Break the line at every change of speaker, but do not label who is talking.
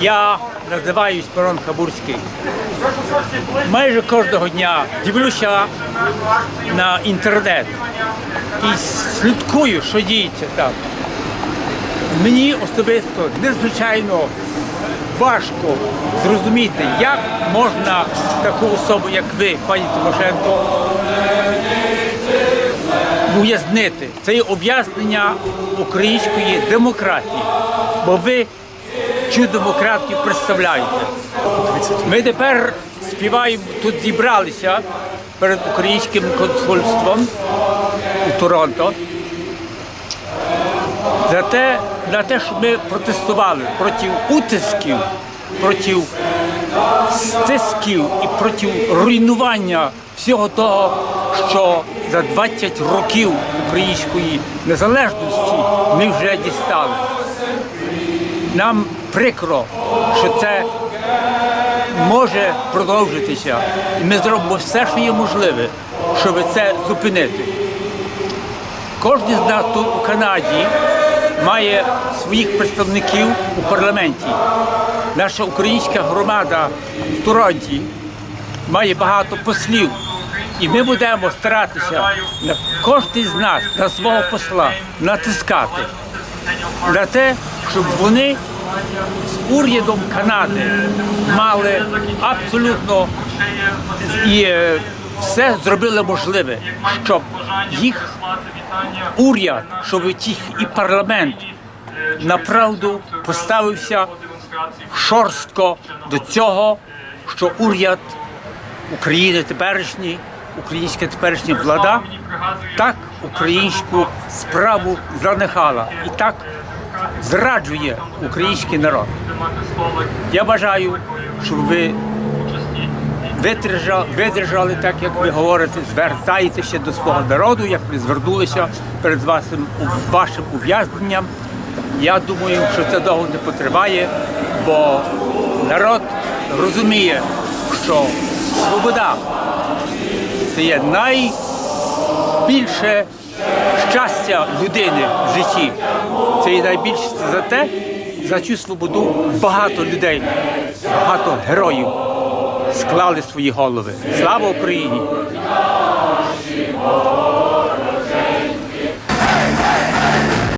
Я називаюсь Перон Хабурський. Майже кожного дня дивлюся на інтернет і слідкую, що діється там. Мені особисто надзвичайно важко зрозуміти, як можна таку особу, як ви, пані Тимошенко, ув'язнити. Це є ув'язнення української демократії. Бо ви цю демократію представляєте. Ми тепер співаємо, тут зібралися перед українським консульством у Торонто за те, на те, щоб ми протестували проти утисків, проти стисків і проти руйнування всього того, що за 20 років української незалежності ми вже дістали. Нам прикро, що це може продовжитися, і ми зробимо все, що є можливе, щоб це зупинити. Кожен з нас тут у Канаді має своїх представників у парламенті. Наша українська громада в Торонті має багато послів. І ми будемо старатися на кожен з нас, на свого посла, натискати на те, щоб вони з урядом Канади мали абсолютно і е, все зробили можливе, щоб їх уряд, щоб їх і парламент направду поставився шорстко до цього, що уряд України теперішній, українська теперішня влада так українську справу занехала. І так зраджує український народ. Я бажаю, щоб ви витримали, видержали так, як ви говорите, звертаєтеся до свого народу, як ви звернулися перед вашим, вашим ув'язненням. Я думаю, що це довго не потриває, бо народ розуміє, що свобода це є найбільше щастя людини в житті. Це і найбільше за те, за цю свободу багато людей, багато героїв склали свої голови. Слава Україні!